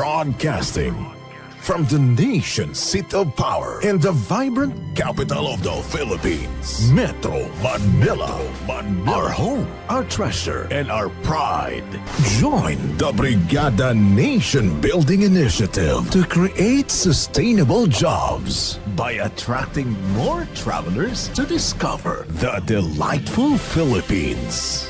Broadcasting from the nation's seat of power and the vibrant capital of the Philippines, Metro Manila. Manila. Our home, our treasure, and our pride. Join the Brigada Nation Building Initiative to create sustainable jobs by attracting more travelers to discover the delightful Philippines.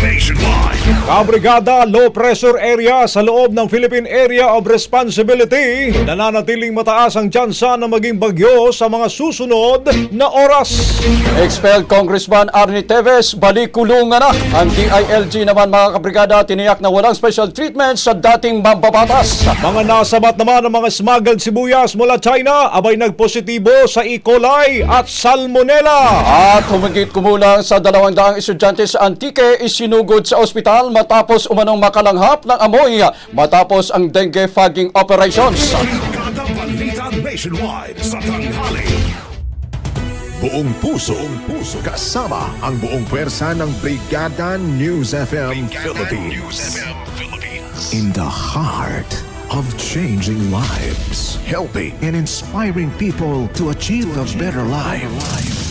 Kabrigada Low Pressure Area sa loob ng Philippine Area of Responsibility nananatiling mataas ang tsansa na maging bagyo sa mga susunod na oras. Expelled Congressman Arnie Teves, balik kulungan na. Ang DILG naman mga kabrigada tiniyak na walang special treatment sa dating mambabatas. Mga nasabat naman ang mga smuggled sibuyas mula China abay nagpositibo sa E. coli at Salmonella. At humigit kumulang sa dalawang daang estudyante sa Antique isinugod sa ospital matapos umanong makalanghap ng amoy matapos ang dengue fogging operations. Buong puso, buong puso, kasama ang buong pwersa ng Brigada News FM Philippines. In the heart of changing lives, helping and inspiring people to achieve a better life.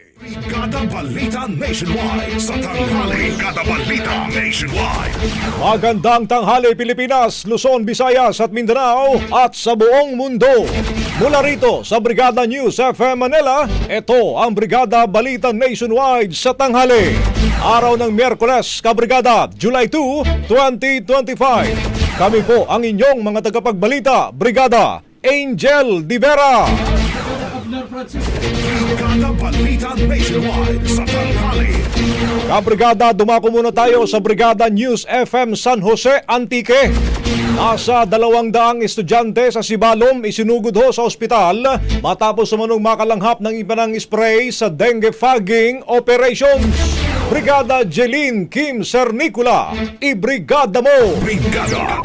Brigada Balita Nationwide. Sa tanghali. Brigada Balita Nationwide. Magandang tanghali Pilipinas, Luzon, Visayas at Mindanao at sa buong mundo. Mula rito sa Brigada News FM Manila, ito ang Brigada Balita Nationwide sa tanghali. Araw ng Miyerkules, Kabrigada, July 2, 2025. Kami po ang inyong mga tagapagbalita, Brigada Angel Divera. Brigada Balita Nationwide. Sa tanghali. Kabrigada, dumako muna tayo sa Brigada News FM San Jose Antique. Nasa dalawang daang estudyante sa Sibalom isinugod ho sa ospital matapos sumunong makalanghap ng ipanang spray sa dengue fogging operations. Brigada Jeline Kim Cernicula, ibrigada mo! Brigada.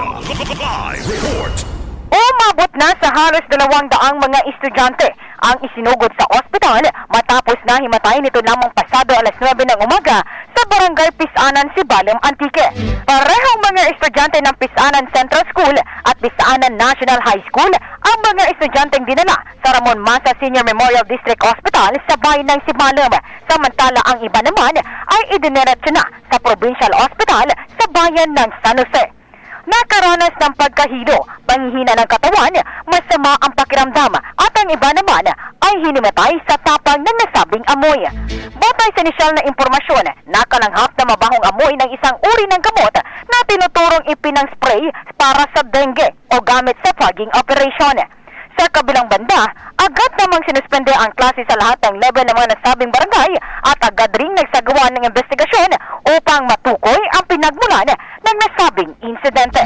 Live report. Umabot na sa halos dalawang daang mga estudyante ang isinugod sa ospital matapos na himatay nito lamang pasado alas 9 ng umaga sa barangay Pisanan, Sibalem, Antique. Parehong mga estudyante ng Pisanan Central School at Pisanan National High School ang mga estudyanteng dinala sa Ramon Masa Senior Memorial District Hospital sa bayan ng Sibalem. Samantala ang iba naman ay idiniretso na sa Provincial Hospital sa bayan ng San Jose. Nakaranas ng pagkahilo, panghihina ng katawan, masama ang pakiramdam at ang iba naman ay hinimatay sa tapang ng nasabing amoy. Batay sa inisyal na impormasyon, nakalanghap na mabahong amoy ng isang uri ng gamot na tinuturong ipinang spray para sa dengue o gamit sa fogging operation. Sa kabilang banda, agad namang sinuspende ang klase sa lahat ng level ng mga nasabing barangay at agad ring nagsagawa ng investigasyon upang matukoy ang pinagmulan ng nasabing insidente.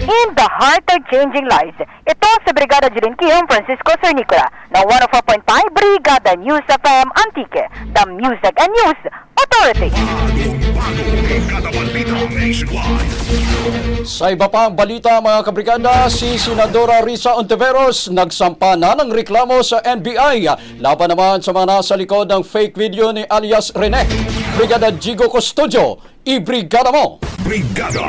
In the heart of changing lives, ito si Brigada Julin Quijom Francisco Cernicola ng 104.5 Brigada News FM Antique, the Music and News Authority. Sa iba pang balita mga kabrigada, si Senadora Risa Ontiveros nagsampa na ng reklamo sa NBI laban naman sa mga nasa likod ng fake video ni alias Rene. Brigada Jigo Custodio, ibrigada mo! Brigada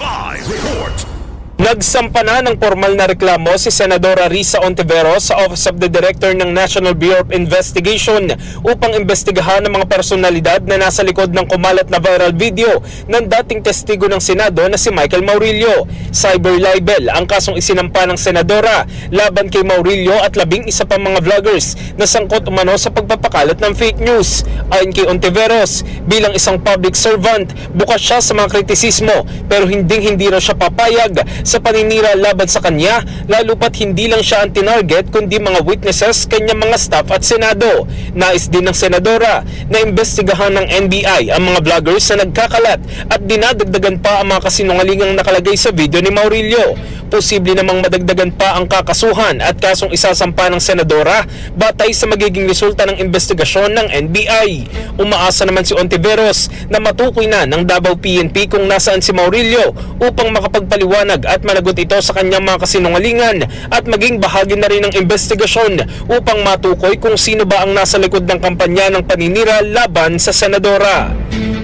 Live Report. Nagsampa na ng formal na reklamo si Senadora Risa Ontiveros sa Office of the Director ng National Bureau of Investigation upang imbestigahan ang mga personalidad na nasa likod ng kumalat na viral video ng dating testigo ng Senado na si Michael Maurilio. Cyber libel ang kasong isinampa ng Senadora laban kay Maurilio at labing isa pang mga vloggers na sangkot umano sa pagpapakalat ng fake news. Ayon kay Ontiveros, bilang isang public servant, bukas siya sa mga kritisismo pero hindi hindi raw siya papayag sa paninira laban sa kanya lalo pat hindi lang siya ang tinarget kundi mga witnesses, kanyang mga staff at Senado. Nais din ng Senadora na imbestigahan ng NBI ang mga vloggers na nagkakalat at dinadagdagan pa ang mga kasinungalingang nakalagay sa video ni Maurilio. Posible namang madagdagan pa ang kakasuhan at kasong isasampa ng Senadora batay sa magiging resulta ng investigasyon ng NBI. Umaasa naman si Ontiveros na matukoy na ng Davao PNP kung nasaan si Maurilio upang makapagpaliwanag at managot ito sa kanyang mga kasinungalingan at maging bahagi na rin ng investigasyon upang matukoy kung sino ba ang nasa likod ng kampanya ng paninira laban sa Senadora.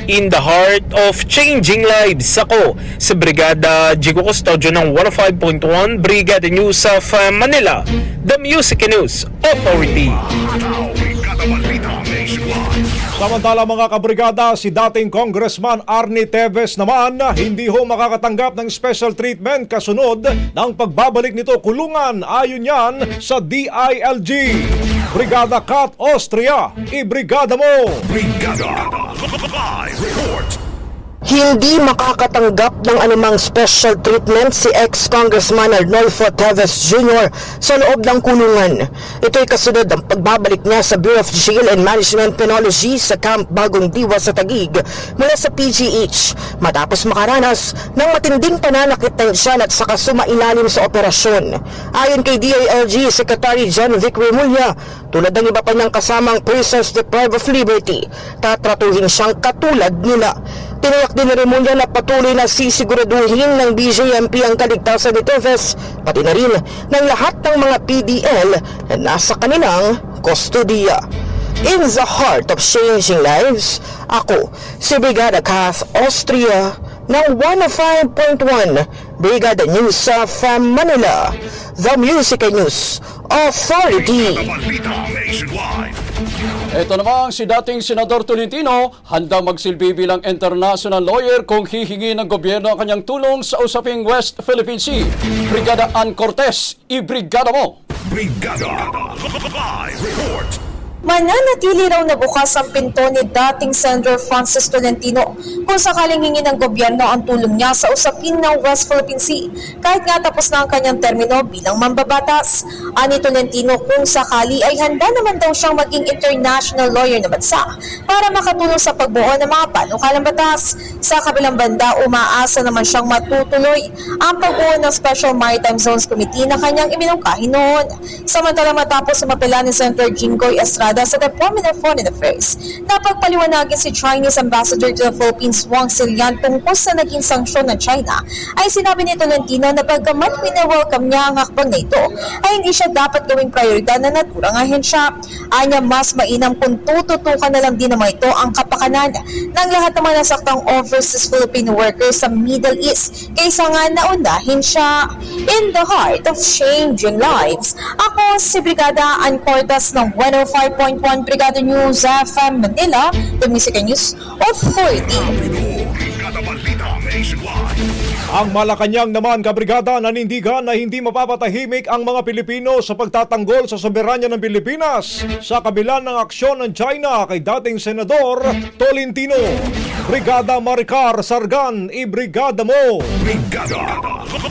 In the heart of changing lives, ako sa Brigada Jigo Custodio ng 105.1 Brigada News of uh, Manila, the Music News Authority. Samantala mga kabrigada, si dating Congressman Arnie Teves naman hindi ho makakatanggap ng special treatment kasunod ng pagbabalik nito kulungan ayon yan sa DILG. Brigada Kat Austria, ibrigada mo! Brigada Live Report. Hindi makakatanggap ng anumang special treatment si ex-Congressman Arnolfo Teves Jr. sa loob ng kulungan. Ito'y kasunod ng pagbabalik niya sa Bureau of Jail and Management Penology sa Camp Bagong Diwa sa Tagig mula sa PGH matapos makaranas ng matinding pananakit ng tiyan at saka sumailalim sa operasyon. Ayon kay DILG Secretary John Vic Remulla, tulad ng iba pa niyang kasamang persons deprived of liberty, tatratuhin siyang katulad nila. Tiniyak din ni Remulla na patuloy na sisiguraduhin ng BJMP ang kaligtasan ni Teves, pati na rin ng lahat ng mga PDL na nasa kanilang kustodiya. In the heart of changing lives, ako, si Brigada Kath Austria ng 105.1 Brigada News of Manila, The Music and News Authority. Ito namang si dating Senador Tolentino handa magsilbi bilang international lawyer kung hihingi ng gobyerno ang kanyang tulong sa usaping West Philippine Sea. Brigada Ann Cortez, ibrigada mo! Brigada Live Report. Mananatili raw na bukas ang pinto ni dating Senator Francis Tolentino kung sakaling hingi ng gobyerno ang tulong niya sa usapin ng West Philippine Sea kahit nga tapos na ang kanyang termino bilang mambabatas. Ani Tolentino kung sakali ay handa naman daw siyang maging international lawyer na bansa para makatulong sa pagbuo ng mga panukalang batas. Sa kabilang banda, umaasa naman siyang matutuloy ang pagbuo ng Special Maritime Zones Committee na kanyang iminungkahi noon. Samantala matapos sa ni Senator Jinggoy Estrada barkada sa Department of Foreign Affairs. Napagpaliwanagin si Chinese Ambassador to the Philippines Wang Silian tungkol sa naging sanksyon ng China ay sinabi ni Tolentino na pagkamat winawelcome niya ang hakbang na ito ay hindi siya dapat gawing prioridad na naturang ahensya. Anya mas mainam kung tututukan na lang din naman ito ang kapakanan ng lahat ng mga nasaktang overseas Filipino workers sa Middle East kaysa nga naunahin siya. In the heart of changing lives, ako si Brigada Ancortas ng 105. 100.1 Brigada News FM Manila, the Music News of 40. Ang Malacanang naman, kabrigada, nanindigan na hindi mapapatahimik ang mga Pilipino sa pagtatanggol sa soberanya ng Pilipinas sa kabila ng aksyon ng China kay dating Senador Tolentino. Brigada Maricar Sargan, ibrigada mo! Brigada!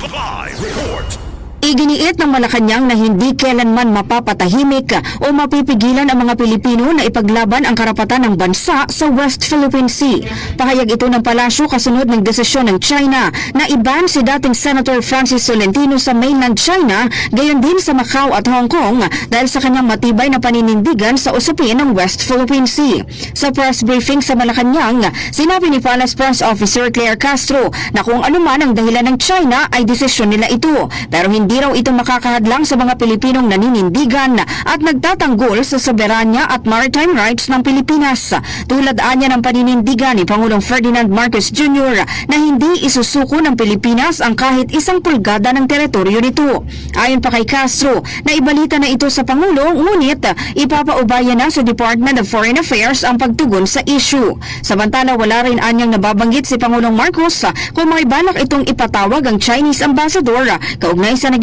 Live report! Iginiit ng Malacanang na hindi kailanman mapapatahimik o mapipigilan ang mga Pilipino na ipaglaban ang karapatan ng bansa sa West Philippine Sea. Pahayag ito ng palasyo kasunod ng desisyon ng China na iban si dating Senator Francis Tolentino sa mainland China, gayon din sa Macau at Hong Kong dahil sa kanyang matibay na paninindigan sa usapin ng West Philippine Sea. Sa press briefing sa Malacanang, sinabi ni Palace Press Officer Claire Castro na kung anuman ang dahilan ng China ay desisyon nila ito pero hindi raw ito makakahadlang sa mga Pilipinong naninindigan at nagtatanggol sa soberanya at maritime rights ng Pilipinas. Tulad anya ng paninindigan ni Pangulong Ferdinand Marcos Jr. na hindi isusuko ng Pilipinas ang kahit isang pulgada ng teritoryo nito. Ayon pa kay Castro, naibalita na ito sa Pangulo ngunit ipapaubaya na sa Department of Foreign Affairs ang pagtugon sa issue. Samantala wala rin anyang nababanggit si Pangulong Marcos kung may balak itong ipatawag ang Chinese ambassador kaugnay sa naging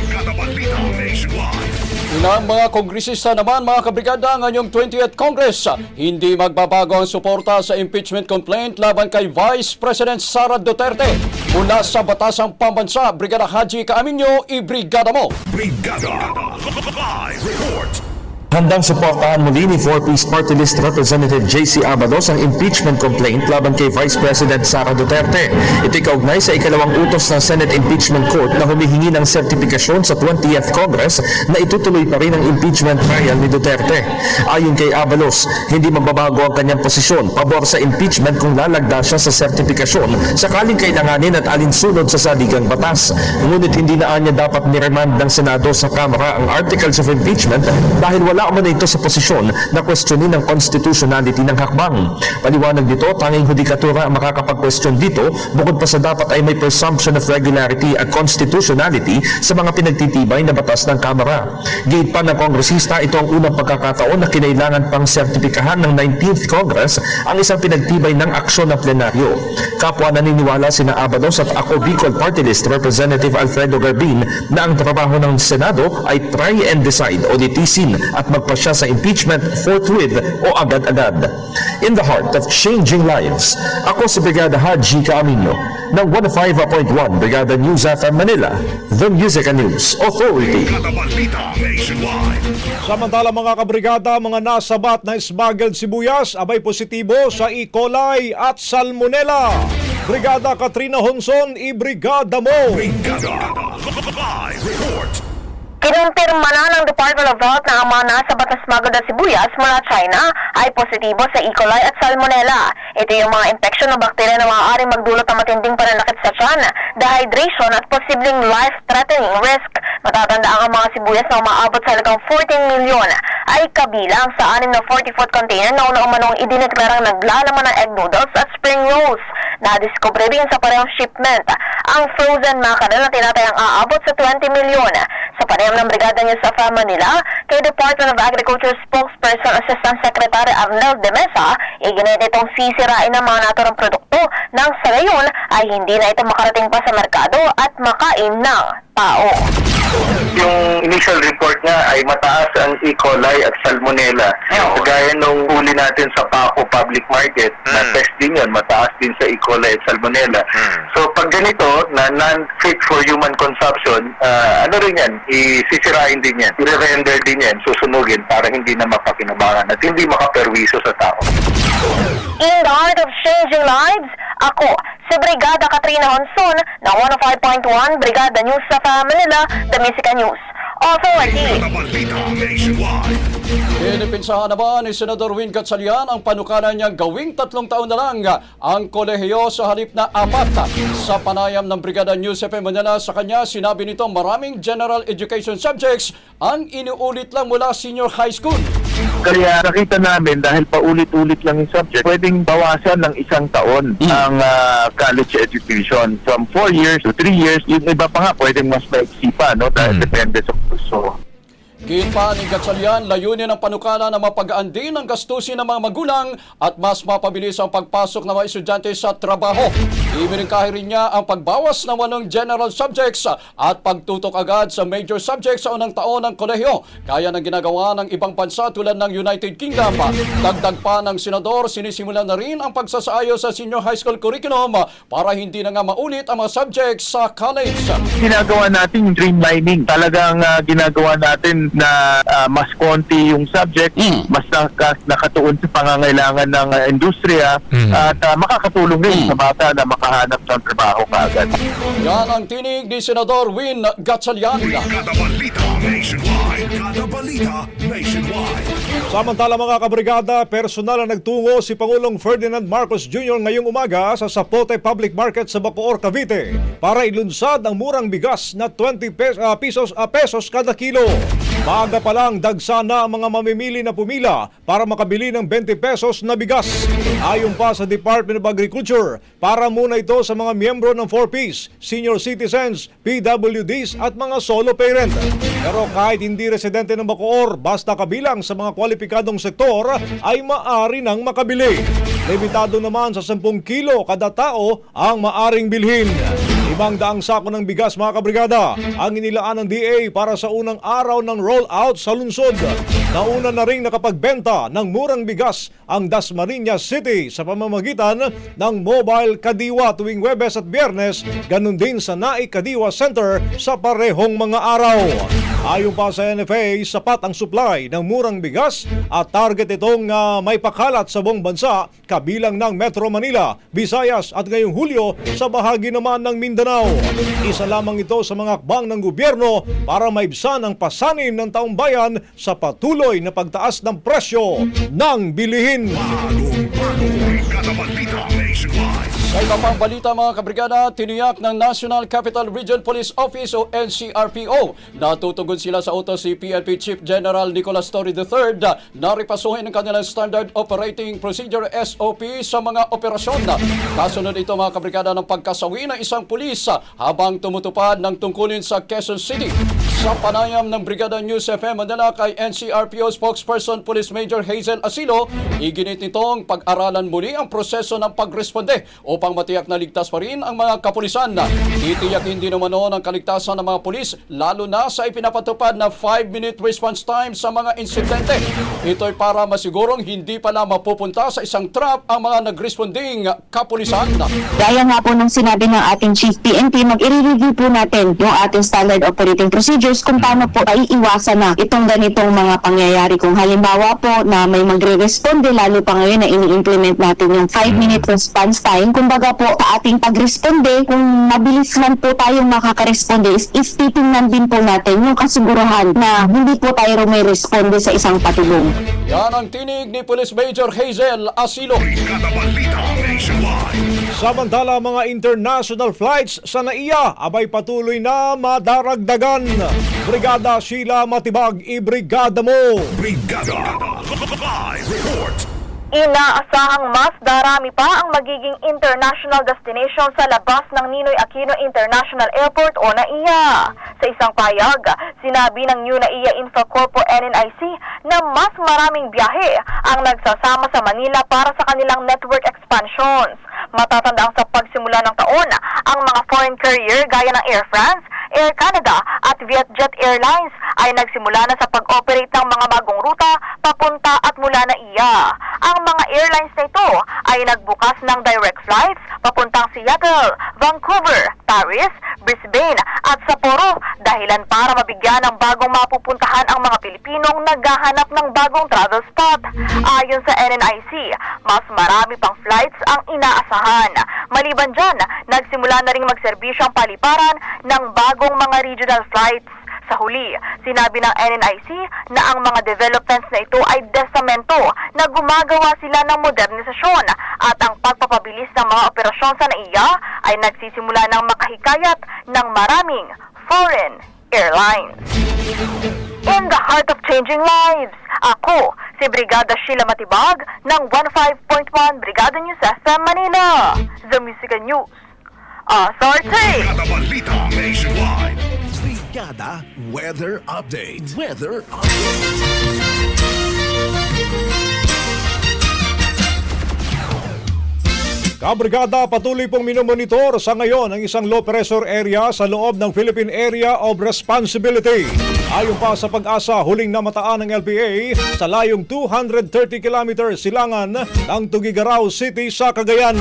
Unang mga kongresista naman mga kabrigada ngayong 20th Congress, hindi magbabago ang suporta sa impeachment complaint laban kay Vice President Sara Duterte. Mula sa Batasang Pambansa, Brigada Haji Kaaminyo, i-brigada mo! Brigada Live Report. Handang suportahan muli ni 4-Piece Party List Representative JC Abalos ang impeachment complaint laban kay Vice President Sara Duterte. Ito'y kaugnay sa ikalawang utos ng Senate Impeachment Court na humihingi ng sertifikasyon sa 20th Congress na itutuloy pa rin ang impeachment trial ni Duterte. Ayon kay Abalos, hindi mababago ang kanyang posisyon pabor sa impeachment kung lalagda siya sa sertifikasyon sakaling kailanganin at alinsunod sa saligang batas. Ngunit hindi na anya dapat niremand ng Senado sa Kamara ang articles of impeachment dahil wala man ito sa posisyon na questionin ang constitutionality ng hakbang. Paliwanag dito, tanging hudikatura ang makakapag-question dito bukod pa sa dapat ay may presumption of regularity at constitutionality sa mga pinagtitibay na batas ng Kamara. Gate pa ng kongresista, ito ang unang pagkakataon na kinailangan pang sertipikahan ng 19th Congress ang isang pinagtibay ng aksyon ng plenaryo. Kapwa naniniwala sina Abalos at ako Bicol Party List Representative Alfredo Garbin na ang trabaho ng Senado ay try and decide o litisin at magpasya sa impeachment forthwith o agad-agad. In the heart of changing lives, ako si Brigada Haji Kaamino ng 105.1 Brigada News FM Manila, The Music and News Authority. Samantala mga kabrigada, mga nasabat na smuggled sibuyas abay positibo sa E. coli at Salmonella. Brigada Katrina Honson, ibrigada mo! Brigada Live Report. Kinumpirma na ng Department of Health na ang mga nasa batas smuggled na sibuyas mula China ay positibo sa E. coli at Salmonella. Ito yung mga infeksyon ng bakterya na maaaring magdulot ng matinding pananakit sa tiyan, dehydration at posibleng life-threatening risk. Matatandaan ang mga sibuyas na umaabot sa halagang 14 milyon ay kabilang sa 6 na 40-foot container na una umanong idineklarang naglalaman ng egg noodles at spring rolls. Nadiskubre rin sa parehong shipment ang frozen mackerel na tinatayang aabot sa 20 milyon. Sa panayam ng Brigada News sa Manila, kay Department of Agriculture spokesperson Assistant Secretary Arnel de Mesa, iginit itong sisirain ng mga naturang produkto nang sa gayon ay hindi na ito makarating pa sa merkado at makain ng tao. Yung initial report niya ay mataas ang E. coli at Salmonella. Kagaya nung huli natin sa Paco Public Market, na test din yun, mataas din sa E. coli at Salmonella. So pag ganito, na non-fit for human consumption, ah, ano rin yan, isisirain din yan, i-render din yan, susunugin para hindi na mapakinabangan at hindi makaperwiso sa tao. In the heart of changing lives, ako, si Brigada Katrina Honson ng 105.1 Brigada News sa Manila, The Musica News Nationwide. Pinipinsahan naman ni Senador Win Gatchalian ang panukala niyang gawing tatlong taon na lang ang kolehiyo sa halip na apat. Sa panayam ng Brigada News FM Manila sa kanya, sinabi nito maraming general education subjects ang iniulit lang mula senior high school. Kaya nakita namin dahil paulit-ulit lang yung subject, pwedeng bawasan ng isang taon ang ah, college education. From 4 years to 3 years, yung iba pa nga pwedeng mas maiksi pa, no? Dahil depende sa 说。Giit pa ni Gatchalian, layunin ng panukala na mapagaan din ang gastusin ng mga magulang at mas mapabilis ang pagpasok ng mga estudyante sa trabaho. Ibinigkahi rin niya ang pagbawas ng walong general subjects at pagtutok agad sa major subjects sa unang taon ng kolehiyo. Kaya ng ginagawa ng ibang bansa tulad ng United Kingdom. Dagdag pa ng senador, sinisimulan na rin ang pagsasayo sa senior high school curriculum para hindi na nga maulit ang mga subjects sa college. Ginagawa natin yung streamlining. Talagang ah, ginagawa natin na ah, mas konti yung subject, Mm. mas naka, nakatuon sa pangangailangan ng ah, industriya at ah, makakatulong rin sa bata na makahanap ng trabaho kaagad. Yan ang tinig ni Senador Win Gatchalian. Kada balita nationwide. Kada balita nationwide. Samantala mga kabrigada, personal na nagtungo si Pangulong Ferdinand Marcos Jr. ngayong umaga sa Sapote Public Market sa Bacoor, Cavite para ilunsad ang murang bigas na 20 pes- ah, pesos, ah, pesos kada kilo. Maaga pa lang dagsa na ang mga mamimili na pumila para makabili ng 20 pesos na bigas. Ayon pa sa Department of Agriculture, para muna ito sa mga miyembro ng 4Ps, senior citizens, PWDs at mga solo parent. Pero kahit hindi residente ng Bacoor, basta kabilang sa mga kwalipikadong sektor ay maari nang makabili. Limitado naman sa 10 kilo kada tao ang maaring bilhin. Limang daang sako ng bigas mga kabrigada ang inilaan ng DA para sa unang araw ng rollout sa lungsod. Nauna na ring nakapagbenta ng murang bigas ang Dasmariñas City sa pamamagitan ng mobile kadiwa tuwing Webes at Biyernes, ganun din sa Nai Kadiwa Center sa parehong mga araw. Ayon pa sa NFA, sapat ang supply ng murang bigas at target itong ah, may pakalat sa buong bansa kabilang ng Metro Manila, Visayas at ngayong Hulyo sa bahagi naman ng Mindanao. Isa lamang ito sa mga akbang ng gobyerno para maibsan ang pasanin ng taong bayan sa patuloy na pagtaas ng presyo ng bilihin. Bagong bago. Kada balita nationwide. Sa iba pang balita mga kabrigada, tiniyak ng National Capital Region Police Office o NCRPO na tutugon sila sa utos si PNP Chief General Nicolas Torre III na ripasuhin ang kanilang Standard Operating Procedure SOP sa mga operasyon. Kasunod ito mga kabrigada ng pagkasawi ng isang pulis habang tumutupad ng tungkulin sa Quezon City. Sa panayam ng Brigada News FM Manila kay NCRPO spokesperson Police Major Hazel Asilo, iginit nitong pag-aralan muli ang proseso ng pagresponde upang matiyak na ligtas pa rin ang mga kapulisan. Titiyak hindi naman noon ang kaligtasan ng mga pulis lalo na sa ipinapatupad na 5-minute response time sa mga insidente. Ito'y para masigurong hindi pala mapupunta sa isang trap ang mga nagresponding kapulisan. Gaya nga po ng sinabi ng ating Chief PNP, mag-i-review po natin yung ating standard operating procedures kung paano po ay iwasan na itong ganitong mga pangyayari. Kung halimbawa po na may magre-responde, lalo pa ngayon na ini-implement natin yung 5-minute response time. Kumbaga po sa ating pag-responde, kung mabilis man po tayong makakaresponde, is, is titingnan din po natin yung kasigurahan na hindi po tayo may responde sa isang patulong. Yan ang tinig ni Police Major Hazel Asilo. Kada balita nationwide. Samantala mga international flights sa NAIA abay patuloy na madaragdagan. Brigada Sheila Matibag, ibrigada mo! Brigada. Live report. Inaasahang mas darami pa ang magiging international destination sa labas ng Ninoy Aquino International Airport o NAIA. Sa isang payag, sinabi ng new NAIA Infocorpo NNIC na mas maraming biyahe ang nagsasama sa Manila para sa kanilang network expansions. Matatandaan sa pagsimula ng taon, ang mga foreign carrier gaya ng Air France, Air Canada at Vietjet Airlines ay nagsimula na sa pag-operate ng mga bagong ruta papunta at mula na iya. Ang mga airlines na ito ay nagbukas ng direct flights papuntang Seattle, Vancouver, Paris, Brisbane at Sapporo dahilan para mabigyan ng bagong mapupuntahan ang mga Pilipinong naghahanap ng bagong travel spot. Ayon sa NNIC, mas marami pang flights ang inaasahan. Maliban dyan, nagsimula na ring magserbisyo ang paliparan ng bagong mga regional flights. Sa huli, sinabi ng NNIC na ang mga developments na ito ay testamento na gumagawa sila ng modernisasyon at ang pagpapabilis ng mga operasyon sa NAIA ay nagsisimula ng makahikayat ng maraming foreign airlines. In the heart of changing lives, ako si Brigada Sheila Matibag ng 15.1 Brigada News FM Manila. The Musical News. Authority! Brigada Balita Nationwide. Brigada Weather Update. Weather Update. Kabrigada patuloy pong minomonitor sa ngayon ang isang low pressure area sa loob ng Philippine Area of Responsibility. Ayon pa sa pag-asa, huling namataan ng LPA sa layong 230 km silangan ng Tugigaraw City sa Cagayan.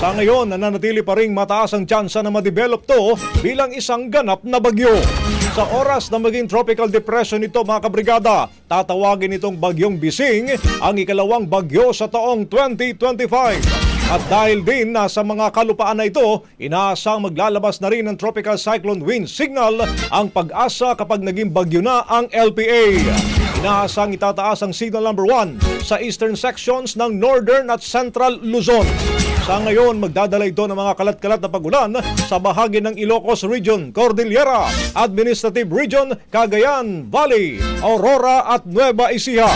Sa ngayon, nananatili pa ring mataas ang tsansa na madevelop to bilang isang ganap na bagyo. Sa oras na maging tropical depression ito mga kabrigada, tatawagin itong bagyong Bising ang ikalawang bagyo sa taong 2025. At dahil din na sa mga kalupaan na ito, inaasang maglalabas na rin ng tropical cyclone wind signal ang pag-asa kapag naging bagyo na ang LPA. Inaasang itataas ang signal number 1 sa eastern sections ng northern at central Luzon. Sa ngayon, magdadala ito ng mga kalat-kalat na pagulan sa bahagi ng Ilocos Region, Cordillera, Administrative Region, Cagayan Valley, Aurora at Nueva Ecija.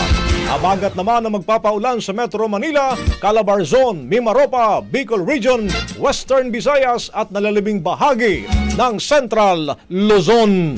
Abagat naman ang magpapaulan sa Metro Manila, Calabar Zone, Mimaropa, Bicol Region, Western Visayas at nalalibing bahagi ng Central Luzon.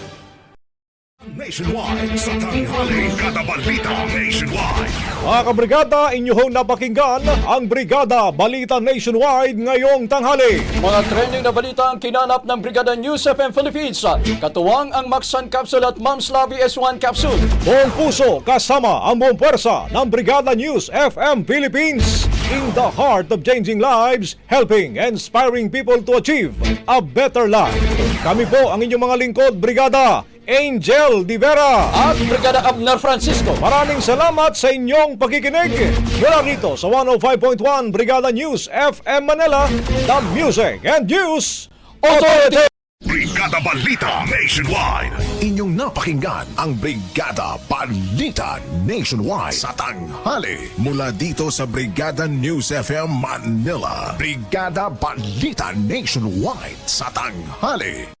Nationwide sa tanghali. Brigada Balita Nationwide. Mga kabrigada, inyong napakinggan ang Brigada Balita Nationwide ngayong tanghali. Mga trending na balita ang kinanap ng Brigada News FM Philippines. Katuwang ang Maxan Capsule at Mom's Lobby S1 Capsule. Buong puso kasama ang buong pwersa ng Brigada News FM Philippines in the heart of changing lives, helping and inspiring people to achieve a better life. Kami po ang inyong mga lingkod, Brigada Angel Di Vera. At Brigada Abner Francisco. Maraming salamat sa inyong pakikinig. Mula rito sa 105.1 Brigada News FM Manila, the Music and News Authority. Brigada Balita Nationwide. Inyong napakinggan ang Brigada Balita Nationwide sa tanghali mula dito sa Brigada News FM Manila. Brigada Balita Nationwide sa tanghali.